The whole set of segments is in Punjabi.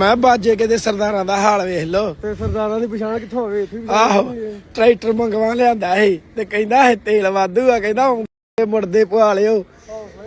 ਮੈਂ ਬਾਜੇ ਕਿਤੇ ਸਰਦਾਰਾਂ ਦਾ ਹਾਲ ਵੇਖ ਲੋ ਤੇ ਸਰਦਾਰਾਂ ਦੀ ਪਛਾਣ ਕਿੱਥੋਂ ਹੋਵੇ? ਇੱਥੇ ਵੀ ਆਹੋ ਟਰੈਕਟਰ ਮੰਗਵਾ ਲਿਆਂਦਾ ਸੀ ਤੇ ਕਹਿੰਦਾ ਇਹ ਤੇਲ ਵਾਧੂ ਆ ਕਹਿੰਦਾ ਇਹ ਮੁੜਦੇ ਪਵਾ ਲਿਓ।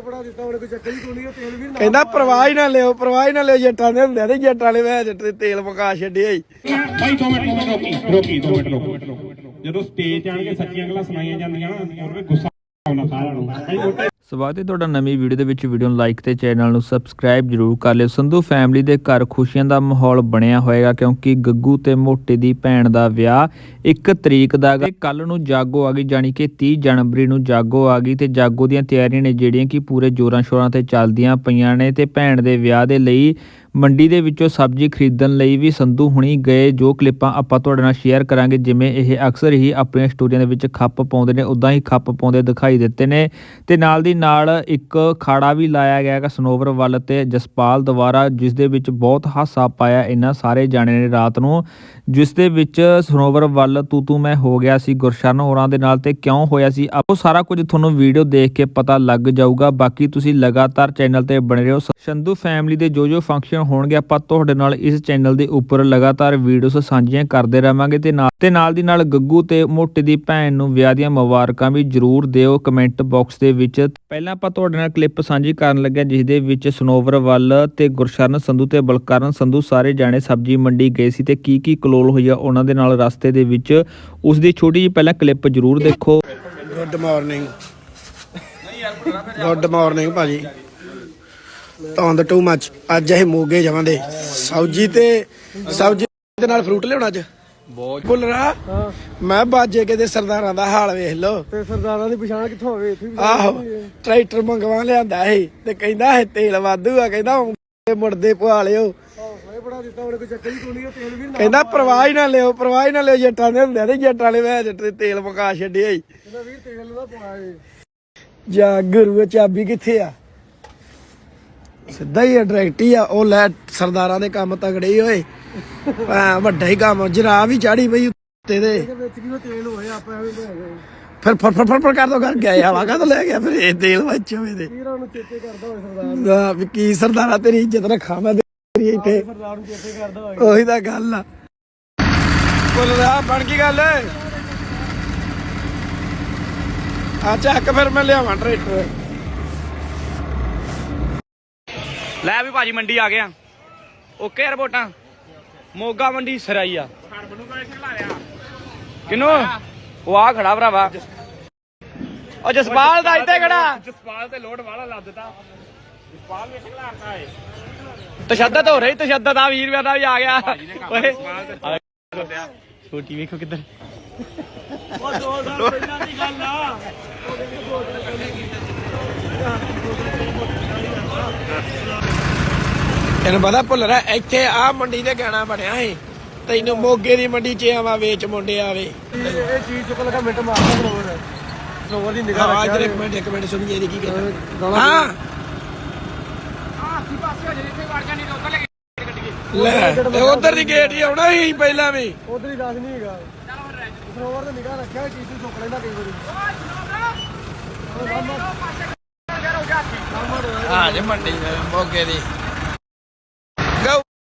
ਬੜਾ ਦਿੱਤਾ ਉਹਨੇ ਕੋਈ ਚੱਕਰ ਹੀ ਕੋਈ ਨਹੀਂ ਤੇਲ ਵੀ ਨਾ ਕਹਿੰਦਾ ਪ੍ਰਵਾਹ ਹੀ ਨਾ ਲਿਓ ਪ੍ਰਵਾਹ ਹੀ ਨਾ ਲਿਓ ਜੱਟਾਂ ਦੇ ਹੁੰਦੇ ਆ ਤੇ ਜੱਟਾਂ ਵਾਲੇ ਵੇ ਜੱਟ ਦੇ ਤੇਲ ਮੁਕਾ ਛੱਡਿਆ ਈ ਭਾਈ ਦੋ ਮਿੰਟ ਦੋ ਮਿੰਟ ਰੋਕੀ ਰੋਕੀ ਦੋ ਮਿੰਟ ਰੋਕੀ ਜਦੋਂ ਸਟੇਜ ਤੇ ਆਣ ਕੇ ਸੱਚੀਆਂ ਗੱਲਾਂ ਸੁਣਾਈਆਂ ਜਾਂਦੀਆਂ ਨਾ ਉਹਦੇ ਗੁੱਸਾ ਆਉਂਦਾ ਸਾਰਿਆਂ ਨੂੰ। ਭਾਈ ਮੋਟੇ ਸਵਾਗਤ ਹੈ ਤੁਹਾਡਾ ਨਵੀਂ ਵੀਡੀਓ ਦੇ ਵਿੱਚ ਵੀਡੀਓ ਨੂੰ ਲਾਈਕ ਤੇ ਚੈਨਲ ਨੂੰ ਸਬਸਕ੍ਰਾਈਬ ਜਰੂਰ ਕਰ ਲਿਓ। ਸੰਧੂ ਫੈਮਿਲੀ ਦੇ ਘਰ ਖੁਸ਼ੀਆਂ ਦਾ ਮਾਹੌਲ ਬਣਿਆ ਹੋਏਗਾ ਕਿਉਂਕਿ ਗੱਗੂ ਤੇ ਮੋਟੇ ਦੀ ਭੈਣ ਦਾ ਵਿਆਹ 1 ਤਰੀਕ ਦਾ ਹੈ ਕੱਲ ਨੂੰ ਜਾਗੋ ਆ ਗਈ, ਜਾਣੀ ਕਿ 30 ਜਨਵਰੀ ਨੂੰ ਜਾਗੋ ਆ ਗਈ ਤੇ ਜਾਗੋ ਦੀਆਂ ਤਿਆਰੀਆਂ ਨੇ ਜਿਹੜੀਆਂ ਕਿ ਪੂਰੇ ਜੋਰਾਂ ਸ਼ੋਰਾਂ ਤੇ ਚੱਲਦੀਆਂ ਪਈਆਂ ਨੇ ਤੇ ਭੈਣ ਦੇ ਵਿਆਹ ਦੇ ਲਈ ਮੰਡੀ ਦੇ ਵਿੱਚੋਂ ਸਬਜ਼ੀ ਖਰੀਦਣ ਲਈ ਵੀ ਸੰਧੂ ਹੁਣੀ ਗਏ, ਜੋ ਕਲਿੱਪਾਂ ਆਪਾਂ ਤੁਹਾਡੇ ਨਾਲ ਸ਼ੇਅਰ ਕਰਾਂਗੇ, ਜਿਵੇਂ ਇਹ ਅਕਸਰ ਹੀ ਆਪਣੀਆਂ ਸਟੋਰੀਆਂ ਦੇ ਵਿੱਚ ਖੱਪ ਪਾਉਂਦੇ ਨੇ ਉਦਾਂ ਹੀ ਖੱਪ ਪਾਉਂਦੇ ਦਿਖਾਈ ਦਿੱਤੇ ਨੇ। ਤੇ ਨਾਲ ਦੀ ਨਾਲ ਇੱਕ ਖਾੜਾ ਵੀ ਲਾਇਆ ਗਿਆ ਹੈਗਾ ਸਨੋਵਰ ਵੱਲ ਤੇ ਜਸਪਾਲ ਦੁਆਰਾ, ਜਿਸ ਦੇ ਵਿੱਚ ਬਹੁਤ ਹਾਸਾ ਪਾਇਆ ਇਹਨਾਂ ਸਾਰੇ ਜਾਣੇ ਨੇ ਰਾਤ ਨੂੰ, ਜਿਸ ਦੇ ਵਿੱਚ ਸਨੋਵਰ ਵੱਲ ਤੂੰ ਤੂੰ ਮੈਂ ਹੋ ਗਿਆ ਸੀ, ਗੁਰਸ਼ਰਨ ਹੋਰਾਂ ਦੇ ਨਾਲ ਤੇ ਕਿਉਂ ਹੋਇਆ ਸੀ ਉਹ ਸਾਰਾ ਕੁਝ ਤੁਹਾਨੂੰ ਵੀਡੀਓ ਦੇਖ ਕੇ ਪਤਾ ਲੱਗ ਜਾਊਗਾ। ਬਾਕੀ ਤੁਸੀਂ ਲਗਾਤਾਰ ਚੈਨਲ ਤੇ ਬਣੇ ਰਹੋ। ਸੰਧੂ ਫੈਮਿਲੀ ਦੇ ਜੋ ਜੋ ਫੰਕਸ਼ਨ ਹੋਣਗੇ ਆਪਾਂ ਤੁਹਾਡੇ ਨਾਲ ਇਸ ਚੈਨਲ ਦੇ ਉੱਪਰ ਲਗਾਤਾਰ ਵੀਡੀਓਸ ਸਾਂਝੀਆਂ ਕਰਦੇ ਰਵਾਂਗੇ ਤੇ ਨਾਲ ਤੇ ਨਾਲ ਦੀ ਨਾਲ ਗੱਗੂ ਤੇ ਮੋਟੇ ਦੀ ਭੈਣ ਨੂੰ ਵਿਆਹ ਦੀਆਂ ਮੁਬਾਰਕਾਂ ਵੀ ਜਰੂਰ ਦਿਓ ਕਮੈਂਟ ਬਾਕਸ ਦੇ ਵਿੱਚ। ਪਹਿਲਾਂ ਆਪਾਂ ਤੁਹਾਡੇ ਨਾਲ ਕਲਿੱਪ ਸਾਂਝੀ ਕਰਨ ਲੱਗਿਆ ਜਿਸ ਦੇ ਵਿੱਚ ਸਨੋਵਰ ਵੱਲ ਤੇ ਗੁਰਸ਼ਰਨ ਸੰਧੂ ਤੇ ਬਲਕਰਨ ਸੰਧੂ ਸਾਰੇ ਜਾਣੇ ਸਬਜ਼ੀ ਮੰਡੀ ਗਏ ਸੀ ਤੇ ਕੀ ਕੀ ਕਲੋਲ ਹੋਈ ਆ ਉਹਨਾਂ ਦੇ ਨਾਲ ਰਸਤੇ ਦੇ ਵਿੱਚ। ਉਸ ਦੀ ਛੋਟੀ ਜਿਹੀ ਪਹਿਲਾਂ ਕਲਿੱਪ ਜਰੂਰ ਦੇਖੋ। ਗੁੱਡ ਮਾਰਨਿੰਗ ਗੁੱਡ ਮਾਰਨਿੰਗ ਭਾਜੀ। ਧੁੰਦ ਟੂ ਮੱਚ ਅੱਜ ਇਹ ਮੋਗੇ ਜਾਵਾਂਦੇ ਸਬਜੀ ਤੇ ਸਬਜੀ ਦੇ ਨਾਲ ਫਰੂਟ ਲਿਆਉਣਾ ਅੱਜ। ਬਹੁਤ। ਬੁੱਲਰਾ ਹਾਂ। ਮੈਂ ਬਾਜੇ ਕਿਤੇ ਸਰਦਾਰਾਂ ਦਾ ਹਾਲ ਵੇਖ ਲੋ ਤੇ ਸਰਦਾਰਾਂ ਦੀ ਪਛਾਣ ਕਿੱਥੋਂ ਹੋਵੇ? ਇੱਥੇ ਵੀ ਆਹੋ ਟਰੈਕਟਰ ਮੰਗਵਾ ਲਿਆਂਦਾ ਸੀ ਤੇ ਕਹਿੰਦਾ ਇਹ ਤੇਲ ਵਾਧੂ ਆ ਕਹਿੰਦਾ ਇਹ ਮੁੜਦੇ ਪਵਾ ਲਿਓ। ਹੌਸਲਾ ਬੜਾ ਦਿੱਤਾ ਉਹਨੇ ਕੋਈ ਚੱਕਰ ਹੀ ਕੋਈ ਨਹੀਂ ਤੇਲ ਵੀ ਨਾ ਕਹਿੰਦਾ ਪ੍ਰਵਾਹ ਹੀ ਨਾ ਲਿਓ ਪ੍ਰਵਾਹ ਹੀ ਨਾ ਲਿਓ ਜੱਟਾਂ ਦੇ ਹੁੰਦੇ ਆ ਤੇ ਜੱਟਾਂ ਵਾਲੇ ਵੇ ਜੱਟ ਦੇ ਤੇਲ ਮੁਕਾ ਛੱਡਿਆ ਈ। ਕਹਿੰਦਾ ਵੀਰ ਤੇਲ ਨਾ ਪਵਾਏ ਜਾ ਗੁਰੂ ਚਾਬੀ ਕਿੱਥੇ ਆ? ਸਿੱਧਾ ਹੀ ਡਾਇਰੈਕਟ ਹੀ ਆ ਉਹ ਲੈ ਸਰਦਾਰਾਂ ਦੇ ਕੰਮ ਤਗੜੇ ਹੀ ਹੋਏ ਭੈਣ ਵੱਡਾ ਹੀ ਕੰਮ ਜਰਾ ਵੀ ਚਾੜੀ ਪਈ ਉੱਤੇ ਦੇ। ਇਹਦੇ ਵਿੱਚ ਕੀ ਉਹ ਤੇਲ ਹੋਇਆ ਆਪਾਂ ਐਵੇਂ ਬਣਾ ਗਏ। ਫਿਰ ਫਰ ਫਰ ਫਰ ਕਰ ਦੋ ਕਰ ਗਿਆ ਹਵਾ ਕਾ ਲੈ ਗਿਆ ਫਿਰ ਇਹ ਤੇਲ ਵਿੱਚ ਹੋਵੇ ਦੇ ਵੀਰਾਂ ਨੂੰ ਚੇਤੇ ਕਰਦਾ ਹੋਵੇ ਸਰਦਾਰ ਨਾ। ਵੀ ਕੀ ਸਰਦਾਰਾ ਤੇਰੀ ਇੱਜ਼ਤ ਰੱਖਾਂ ਮੈਂ ਤੇਰੀ ਇੱਥੇ ਸਰਦਾਰ ਨੂੰ ਚੇਤੇ ਕਰਦਾ ਹੋਵੇ। ਉਹੀ ਤਾਂ ਗੱਲ ਆ। ਬੋਲ ਰਿਹਾ ਬਣ ਕੀ ਗੱਲ। ਆ ਚੱਕ ਫਿਰ ਮੈਂ ਲਿਆਵਾਂ ਟਰੈਕਟਰ। ਲੈ ਵੀ ਭਾਜੀ ਮੰਡੀ ਆ ਗਿਆ ਓਕੇ ਰਿਪੋਰਟਾਂ। ਮੋਗਾ ਮੰਡੀ ਸਰਾਈਆ ਕਿਨੂੰ? ਉਹ ਆ ਖੜਾ ਭਰਾਵਾ। ਉਹ ਜਸਪਾਲ ਦਾ ਇੱਥੇ ਖੜਾ। ਜਸਪਾਲ ਤੇ ਲੋਡ ਵਾਲਾ ਲਾ ਦਿੱਤਾ। ਜਸਪਾਲ ਵੇਖ ਖਲਾਰਦਾ ਏ। ਤਸ਼ੱਦਦ ਹੋ ਰਹੀ ਤਸ਼ੱਦਦ ਆ ਵੀਰ ਮੇਰਾ ਵੀ ਆ ਗਿਆ। ਓਏ। ਛੋਟੀ ਵੇਖੋ ਕਿੱਧਰ। ਤੈਨੂੰ ਪਤਾ ਭੁੱਲਰਾ ਇੱਥੇ ਆ ਮੰਡੀ ਤੇ ਗਾਣਾ ਬਣਿਆ ਸੀ। ਤੈਨੂੰ ਮੋਗੇ ਦੀ ਮੰਡੀ 'ਚ ਆਵਾ ਵੇਚ ਮੁੰਡੇ ਆਵੇ। ਇਹ ਚੀਜ਼ ਚੁੱਕ ਲਗਾ ਮਿੰਟ ਮਾਰਦਾ ਸਰੋਵਰ ਸਰੋਵਰ ਦੀ ਨਿਗਾਹ ਆਵਾਜ਼ ਰੱਖਿਆ ਇੱਕ ਮਿੰਟ ਇੱਕ ਮਿੰਟ ਸੁਣੀਏ ਇਹਦੀ ਕੀ ਕਹਿੰਦਾ। ਗਾਲਾਂ ਹਾਂ। ਲੈ ਇਹ ਉਧਰ ਦੀ ਗੇਟ ਹੀ ਆਉਣਾ ਸੀ ਪਹਿਲਾਂ ਵੀ। ਉਧਰ ਹੀ ਦੱਸ ਨਹੀਂ ਹੈਗਾ। ਸਰੋਵਰ ਤੇ ਨਿਗਾਹ ਰੱਖਿਆ ਚੀਜ਼ ਨੂੰ ਚੁੱਕ ਲੈਂਦਾ ਕਈ ਵਾਰੀ। ਹਾਂ ਜੇ ਮੰਡੀ ਦੇ ਮੋਗੇ ਦੀ।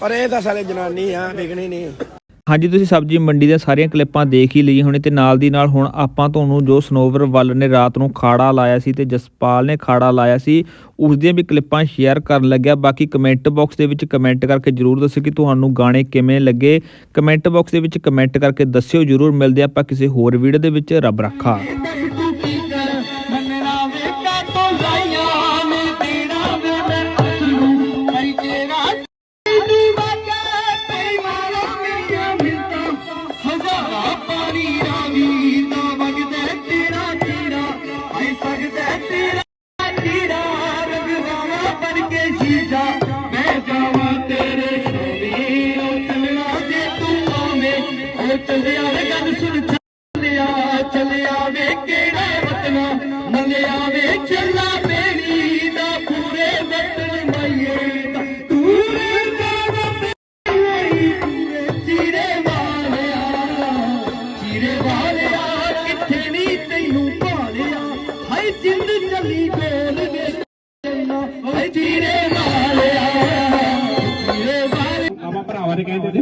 ਪਰ ਇਹ ਤਾਂ ਸਾਲੇ ਜਨਾਨੀ ਆ, ਵਿਕਣੀ ਨਹੀਂ। ਹਾਂਜੀ, ਤੁਸੀਂ ਸਬਜ਼ੀ ਮੰਡੀ ਦੀਆਂ ਸਾਰੀਆਂ ਕਲਿੱਪਾਂ ਦੇਖ ਹੀ ਲਈ ਹੋਣੀ ਤੇ ਨਾਲ ਦੀ ਨਾਲ ਹੁਣ ਆਪਾਂ ਤੁਹਾਨੂੰ ਜੋ ਸਨੋਵਰ ਵੱਲ ਨੇ ਰਾਤ ਨੂੰ ਖਾੜਾ ਲਾਇਆ ਸੀ ਤੇ ਜਸਪਾਲ ਨੇ ਖਾੜਾ ਲਾਇਆ ਸੀ, ਉਸ ਦੀਆਂ ਵੀ ਕਲਿੱਪਾਂ ਸ਼ੇਅਰ ਕਰਨ ਲੱਗਿਆ। ਬਾਕੀ ਕਮੈਂਟ ਬਾਕਸ ਦੇ ਵਿੱਚ ਕਮੈਂਟ ਕਰਕੇ ਜਰੂਰ ਦੱਸਿਓ ਕਿ ਤੁਹਾਨੂੰ ਗਾਣੇ ਕਿਵੇਂ ਲੱਗੇ। ਕਮੈਂਟ ਬਾਕਸ ਦੇ ਵਿੱਚ ਕਮੈਂਟ ਕਰਕੇ ਦੱਸਿਓ ਜਰੂਰ। ਮਿਲਦੇ ਆਪਾਂ ਕਿਸੇ ਹੋਰ ਵੀਡੀਓ ਦੇ ਵਿੱਚ। ਰੱਬ ਰੱਖਾ। ਮੈਂ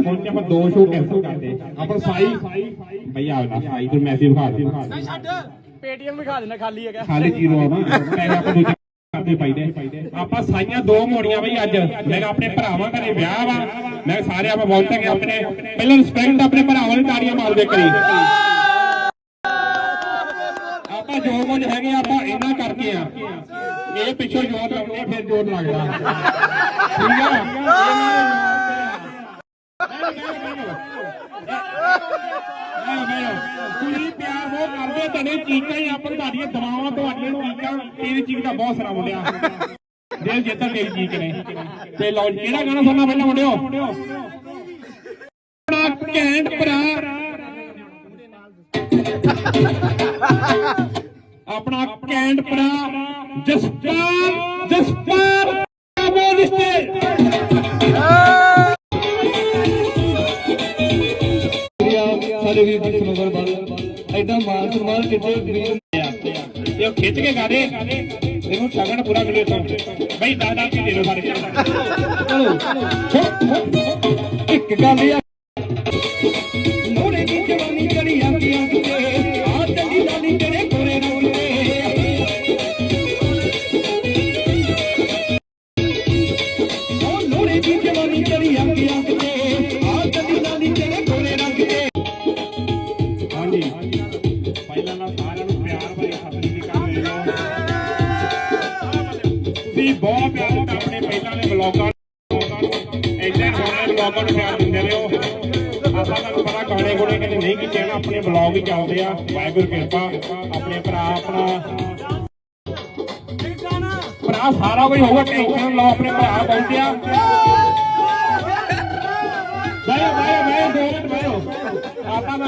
ਕਹਿੰਦੇ ਤੇ ਪਹੁੰਚੇ ਆਪਾਂ ਦੋ ਸ਼ੋਅ ਕੈਂਸਲ ਕਰਦੇ। ਆਪਾਂ ਸਾਈ ਬਈ ਆ ਗਿਆ ਸਾਈ ਤੇ ਮੈਸੇਜ ਖਾ ਦੇ। ਪੇਟੀਐਮ ਵਿਖਾ ਦੇਣਾ ਖਾਲੀ ਹੈਗਾ। ਖਾਲੀ ਜ਼ੀਰੋ ਆ ਨਾ। ਪੈਸੇ ਆਪਾਂ ਦੂਜੇ ਕਰਦੇ ਪਾਈਦੇ ਆਪਾਂ ਸਾਈਆਂ ਦੋ ਮੋੜੀਆਂ ਬਈ ਅੱਜ। ਮੈਂ ਆਪਣੇ ਭਰਾਵਾਂ ਘਰੇ ਵਿਆਹ ਵਾ। ਮੈਂ ਸਾਰੇ ਆਪਾਂ ਪਹੁੰਚਾਂਗੇ ਆਪਣੇ ਪਹਿਲਾਂ ਰਿਸਪੈਕਟ ਆਪਣੇ ਭਰਾਵਾਂ ਦੀ ਤਾੜੀਆਂ ਮਾਰਦੇ ਕਰੀ। ਆਪਾਂ ਜੋ ਕੁਝ ਹੈਗੇ ਆਪਾਂ ਇਹਨਾਂ ਕਰਕੇ ਆ। ਇਹ ਪਿੱਛੋਂ ਜੋਰ ਲਾਉਂਦੇ ਆ, ਫਿਰ ਜੋਰ ਲੱਗਦਾ। ਠੀਕ ਆ? ਇਹਨਾਂ ਦੇ ਜੋਰ ਤੇ ਤੁਸੀਂ ਪਿਆਰ ਬਹੁਤ ਹੀ ਆਪਾਂ ਤੁਹਾਡੀਆਂ ਦਵਾਵਾਂ ਤੁਹਾਡੀਆਂ ਚੀਕਾਂ ਤੇਰੀ ਚੀਕ ਦਾ ਬਹੁਤ ਸਾਰਾ ਮੁੰਡਿਆ। ਦਿਲ ਜਿੱਤ ਤੇਰੀ ਚੀਕ ਨੇ ਤੇ ਲਓ ਕਿਹੜਾ ਗਾਣਾ ਸੁਣਨਾ ਪਹਿਲਾਂ ਮੁੰਡਿਓ? ਆਪਣਾ ਘੈਂਟ ਭਰਾ। ਆਪਣਾ ਕੈਂਡ ਭਰਾ ਜਸਪਾਲ ਜਸਪਾਲ ਬੋਲ ਸਾਡੇ ਜੀ ਸਰੋਵਰ ਵੱਲ ਐਡਾ ਮਾਨ ਸਨਮਾਨ ਕਿਤੇ ਵੀਰ ਤੇ ਉਹ ਖਿੱਚ ਕੇ ਗਾ ਦੇ। ਇਹਨੂੰ ਸ਼ਗਨ ਪੂਰਾ ਮਿਲੇ ਤੋਂ ਬਈ ਦਾਦਾ ਕੀ ਦੇ ਦੋ। ਸਾਰੇ ਇੱਕ ਗੱਲ ਆ। ਆਪਣੇ ਬਲੌਗ ਹੀ ਚੱਲਦੇ ਆ। ਵਾਹਿਗੁਰੂ ਕਿਰਪਾ। ਆਪਣੇ ਭਰਾ, ਆਪਣਾ ਭਰਾ ਸਾਰਾ ਕੁਝ ਹੋਊਗਾ ਟੈਨਸ਼ਨ ਲਓ, ਆਪਣੇ ਭਰਾ ਪਹੁੰਚਿਆ ਬਾਇਆ ਬਾਇਆ ਬਾਇਆ ਦੋ ਮਿੰਟ ਆਪਾਂ ਦਾ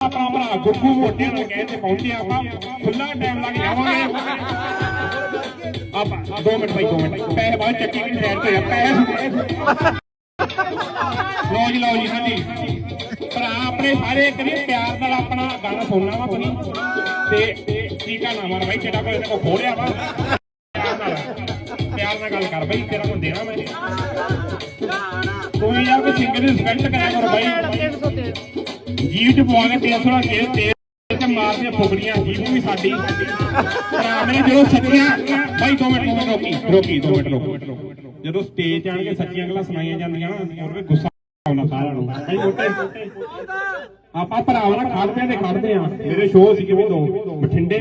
ਆਪਣਾ ਭਰਾ ਗੁੱਗੂ ਮੋਟੇ ਨੂੰ ਕਹਿ ਤੇ ਪਹੁੰਚੇ ਆਪਾਂ ਖੁੱਲਾ ਟਾਈਮ ਲੱਗ ਜਾਵਾਂਗੇ। ਆਪਾਂ ਦੋ ਮਿੰਟ ਬਾਈ, ਦੋ ਮਿੰਟ। ਪੈਸੇ ਬਾਅਦ ਚੱਕੀ ਦੀ ਸਾਈਡ ਤੇ ਆ, ਪੈਸੇ। ਲਓ ਜੀ ਲਓ ਜੀ ਹਾਂਜੀ ਆਪਣੇ ਸਾਰੇ ਕਰੀ ਪਿਆਰ ਨਾਲ ਆਪਣਾ ਗਾਣਾ ਸੁਣਨਾ ਵਾ ਤੁਸੀਂ ਤੇ ਟੀਕਾ ਨਾ ਮਾਰ ਬਾਈ, ਤੇਰਾ ਕੋਈ ਕੋ ਖੋੜਿਆ ਵਾ। ਪਿਆਰ ਨਾਲ ਗੱਲ ਕਰ ਬਾਈ, ਤੇਰਾ ਕੋਈ ਦੇਣਾ ਮੈਂ ਕੋਈ ਯਾਰ, ਕੋਈ ਸਿੰਗਰ ਦੀ ਰਿਸਪੈਕਟ ਕਰਿਆ ਕਰੋ ਬਾਈ। ਜੀਵ ਚ ਪਵਾ ਕੇ ਤੇਲ ਥੋੜਾ ਕੇ ਤੇ ਮਾਰਦੀਆਂ ਫੁਗੜੀਆਂ ਜੀਵ ਵੀ ਸਾਡੀ। ਭਰਾ ਜਦੋਂ ਸੱਚੀਆਂ ਬਾਈ ਦੋ ਮਿੰਟ ਰੋਕੀ ਰੋਕੀ, ਦੋ ਮਿੰਟ ਰੋਕੀ। ਜਦੋਂ ਸਟੇਜ ਤੇ ਆਣ ਕੇ ਸੱਚੀਆਂ ਗੱਲਾਂ ਸੁਣਾਈਆਂ ਜਾਂਦੀਆਂ ਨਾ, ਉਹਦੇ ਗੁੱਸਾ ਆਉਂਦਾ ਸਾਰਿਆਂ ਨੂੰ। ਬਾਈ, ਮੋਟੇ ਆਪਾਂ ਭਰਾਵਾਂ ਨਾਲ ਖੜਦੇ ਆ ਤੇ ਖੜਦੇ ਆ ਮੇਰੇ ਸ਼ੋਅ ਸੀ ਕਿ ਦੋ ਬਠਿੰਡੇ।